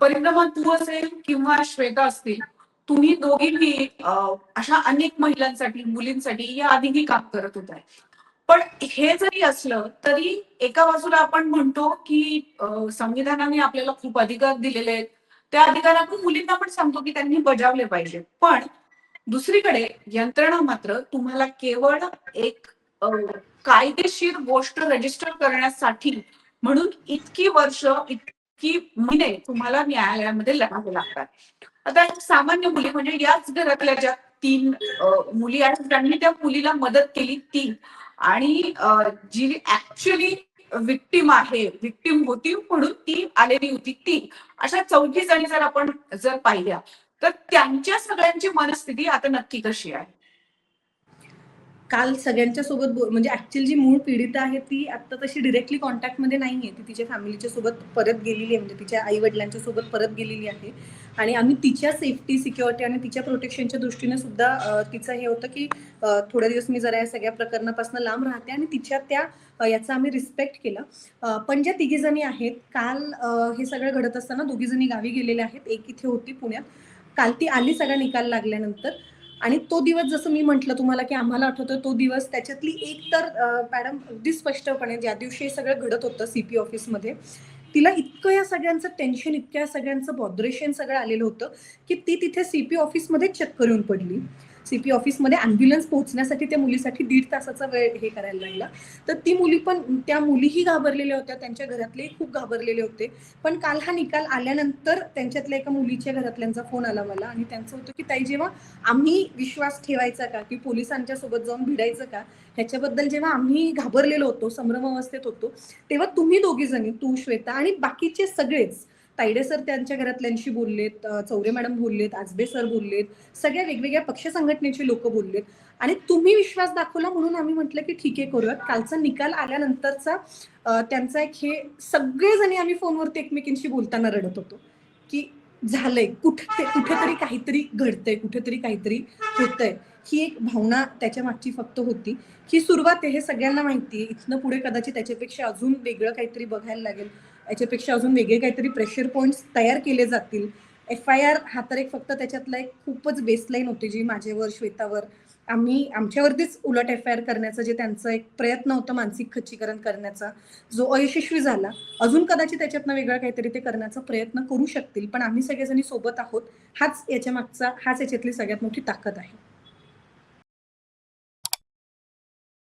परिक्रमा तू असेल किंवा श्वेता असतील तुम्ही दोघींनी अशा अनेक महिलांसाठी मुलींसाठी या आधीही काम करत होताय. पण हे जरी असलं तरी एका बाजूला आपण म्हणतो की संविधानाने आपल्याला खूप अधिकार दिलेले आहेत. त्या अधिकारातून मुलींना पण सांगतो की त्यांनी बजावले पाहिजे. पण दुसरीकडे यंत्रणा मात्र तुम्हाला केवळ एक कायदेशीर गोष्ट रजिस्टर करण्यासाठी म्हणून इतकी वर्ष इतकी की महिने तुम्हाला न्यायालयामध्ये लढावे लागतात. आता एक सामान्य मुली म्हणजे याच घरातल्या ज्या तीन मुली आहेत त्यांनी त्या मुलीला मदत केली ती. आणि जी ऍक्च्युली विक्टीम आहे विक्टीम होती म्हणून ती आलेली होती ती. अशा चौघी जणी जर आपण जर पाहिल्या तर त्यांच्या सगळ्यांची मनस्थिती आता नक्की कशी आहे? काल सगळ्यांच्या सोबत म्हणजे ऍक्च्युअली जी मूळ पीडिता आहे ती आता तशी डिरेक्टली कॉन्टॅक्टमध्ये नाहीये. ती तिच्या फॅमिलीच्या सोबत परत गेलेली आहे. म्हणजे तिच्या आई वडिलांच्या सोबत परत गेलेली आहे. आणि आम्ही तिच्या सेफ्टी सिक्युरिटी आणि तिच्या प्रोटेक्शनच्या दृष्टीने सुद्धा तिचं हे होतं की थोडे दिवस मी जरा या सगळ्या प्रकरणापासून लांब राहते आणि तिच्या त्या याचा आम्ही रिस्पेक्ट केला. पण ज्या तिघी जणी आहेत काल हे सगळं घडत असताना दोघी जणी गावी गेलेल्या आहेत. एक इथे होती पुण्यात. काल ती आली सगळा निकाल लागल्यानंतर. आणि तो दिवस जसं मी म्हटलं तुम्हाला की आम्हाला आठवतं तो दिवस त्याच्यातली एक तर मॅडम अगदी स्पष्टपणे ज्या दिवशी हे सगळं घडत होतं सीपी ऑफिसमध्ये तिला इतकं या सगळ्यांचं टेन्शन इतक्या सगळ्यांचं बॉद्रेशन सगळं आलेलं होतं की ती तिथे सीपी ऑफिसमध्ये चक्कर येऊन पडली. सीपी ऑफिसमध्ये अँब्युलन्स पोहोचण्यासाठी त्या मुलीसाठी दीड तासाचा वेळ हे करायला लागला. तर ती मुली पण त्या मुलीही घाबरलेल्या होत्या त्यांच्या घरातलेही खूप घाबरलेले होते. पण काल हा निकाल आल्यानंतर त्यांच्यातल्या एका मुलीच्या घरातल्यांचा फोन आला मला आणि त्यांचं होतं की ताई जेव्हा आम्ही विश्वास ठेवायचा का? की पोलिसांच्या सोबत जाऊन भिडायचं का? ह्याच्याबद्दल जेव्हा आम्ही घाबरलेलो होतो संभ्रम अवस्थेत होतो तेव्हा तुम्ही दोघी जणी तू श्वेता आणि बाकीचे सगळेच तायडे सर त्यांच्या घरातल्यांशी बोललेत चौरे मॅडम बोललेत आजबे सर बोललेत सगळ्या वेगवेगळ्या पक्ष संघटनेचे लोक बोललेत. आणि तुम्ही विश्वास दाखवला म्हणून आम्ही म्हटलं की ठीक आहे करूयात. कालचा निकाल आल्यानंतरचा त्यांचा एक हे सगळेजणी आम्ही फोनवरती एकमेकींशी बोलताना रडत होतो. की झालंय कुठे कुठेतरी काहीतरी घडतंय कुठेतरी काहीतरी होतंय. ही एक भावना त्याच्या मागची फक्त होती. ही सुरुवात आहे हे सगळ्यांना माहिती आहे. इथनं पुढे कदाचित त्याच्यापेक्षा अजून वेगळं काहीतरी बघायला लागेल. याच्यापेक्षा अजून वेगळे काहीतरी प्रेशर पॉईंट्स तयार केले जातील. एफ आय आर हा तर एक फक्त त्याच्यातला एक खूपच बेसलाईन होती जी माझ्यावर श्वेतावर. आम्ही आमच्यावरतीच उलट एफ आय आर करण्याचं जे त्यांचं एक प्रयत्न होतं मानसिक खच्चीकरण करण्याचा जो अयशस्वी झाला. अजून कदाचित त्याच्यातनं वेगळं काहीतरी ते करण्याचा प्रयत्न करू शकतील. पण आम्ही सगळेजणी सोबत आहोत. हाच याच्या मागचा हाच याच्यातली सगळ्यात मोठी ताकद आहे.